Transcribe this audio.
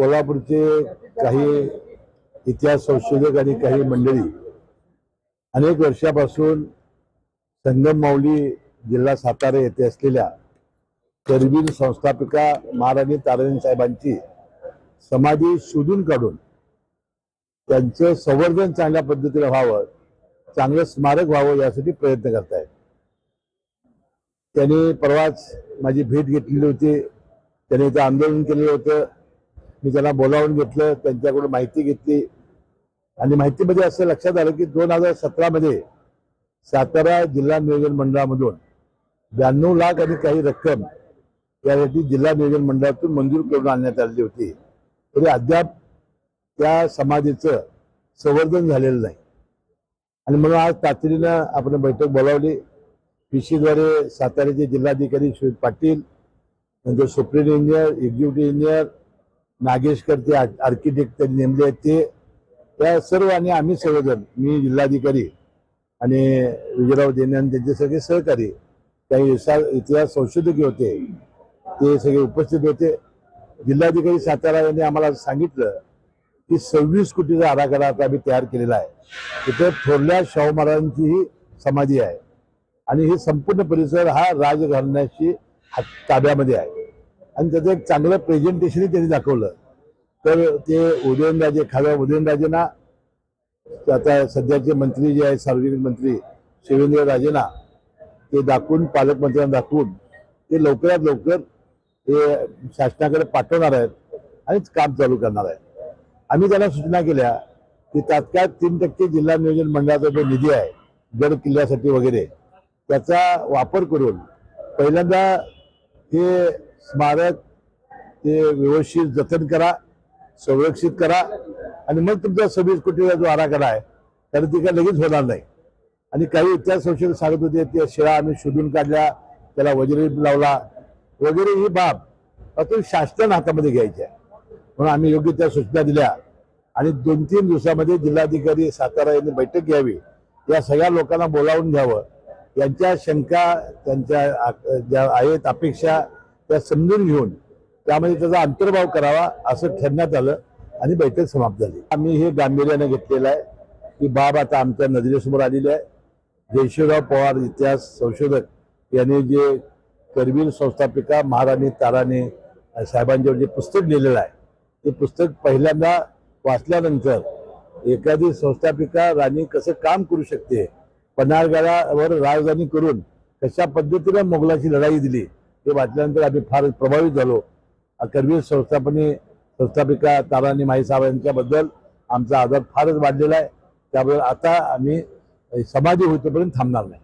कोल्हापूरचे काही इतिहास संशोधक आणि काही मंडळी अनेक वर्षापासून संगम माऊली जिल्हा सातारा येथे असलेल्या करवीर संस्थापिका महाराणी ताराणी साहेबांची समाधी शोधून काढून त्यांचं संवर्धन चांगल्या पद्धतीने व्हावं चांगलं स्मारक व्हावं यासाठी प्रयत्न करतायत. त्यांनी परवाच माझी भेट घेतलेली होती. त्यांनी इथं आंदोलन केलेलं होतं. मी त्यांना बोलावून घेतलं त्यांच्याकडून माहिती घेतली. आणि माहितीमध्ये म्हणजे असं लक्षात आलं की दोन हजार सतरामध्ये सातारा जिल्हा नियोजन मंडळामधून ब्याण्णव लाख आणि काही रक्कम यासाठी जिल्हा नियोजन मंडळातून मंजूर करून आणण्यात आलेली होती. तरी अद्याप त्या समाधीचं संवर्धन झालेलं नाही. आणि म्हणून आज तातडीनं आपण बैठक बोलावली. पीसीद्वारे साताऱ्याचे जिल्हाधिकारी सुनील पाटील नंतर superintendent engineer executive engineer Nageshkar ते आर्किटेक्ट त्यांनी नेमले आहेत ते. त्या सर्व आणि आम्ही सर्वजण मी जिल्हाधिकारी आणि विजयराव देणे आणि त्यांचे सगळे सहकारी काही इतिहास संशोधक होते ते सगळे उपस्थित होते. जिल्हाधिकारी सातारा यांनी आम्हाला सांगितलं की सव्वीस कोटीचा आराखडा आता आम्ही तयार केलेला आहे. तिथे थोरल्या शाहू महाराजांची ही समाधी आहे. आणि हे संपूर्ण परिसर हा राजघराण्याशी ताब्यामध्ये आहे. आणि त्याचं एक चांगलं प्रेझेंटेशनही त्यांनी दाखवलं. तर ते उदयनराजे खासदार उदयनराजेंना आता सध्याचे मंत्री जे आहेत सार्वजनिक मंत्री शिवेंद्र राजेंना ते दाखवून पालकमंत्र्यांना दाखवून ते लवकरात लवकर ते शासनाकडे पाठवणार आहेत आणि काम चालू करणार आहेत. आम्ही त्यांना सूचना केल्या की तात्काळ तीन टक्के जिल्हा नियोजन मंडळाचा जो निधी आहे गड किल्ल्यासाठी वगैरे त्याचा वापर करून पहिल्यांदा हे स्मारक ते व्यवस्थित जतन करा संरक्षित करा आणि मग तुमचा सव्वीस कोटीचा जो आराखडा आहे तर ती काय लगेच होणार नाही. आणि काही इतिहास संशोधक सांगत होते त्या शिळा आम्ही शोधून काढल्या त्याला वज्रदीप लावला. वगैरे ही बाब अतून शासन हातामध्ये घ्यायची आहे. म्हणून आम्ही योग्य त्या सूचना दिल्या. आणि दोन तीन दिवसामध्ये जिल्हाधिकारी सातारा यांनी बैठक घ्यावी या सगळ्या लोकांना बोलावून घ्यावं. यांच्या शंका त्यांच्या ज्या आहेत अपेक्षा त्या समजून घेऊन त्यामध्ये त्याचा अंतर्भाव करावा असं ठरण्यात आलं आणि बैठक समाप्त झाली. आम्ही हे गांभीर्याने घेतलेलं आहे की बाब आता आमच्या नजरेसमोर आलेली आहे. जयशिवराव पवार इतिहास संशोधक यांनी जे करवीर संस्थापिका महाराणी ताराने साहेबांच्यावर जे पुस्तक लिहिलेलं आहे ते पुस्तक पहिल्यांदा वाचल्यानंतर एखादी संस्थापिका राणी कसं काम करू शकते पन्हाळगडावर राजधानी करून कशा पद्धतीनं मोगलाची लढाई दिली हे वाचल्यानंतर आम्ही फार प्रभावित झालो. करवीर संस्थापने संस्थापिका ताराणी माईसाहेब यांच्याबद्दल आमचा आदर फारच वाढलेला आहे. त्यामुळे आता आम्ही समाधी होईपर्यंत थांबणार नाही.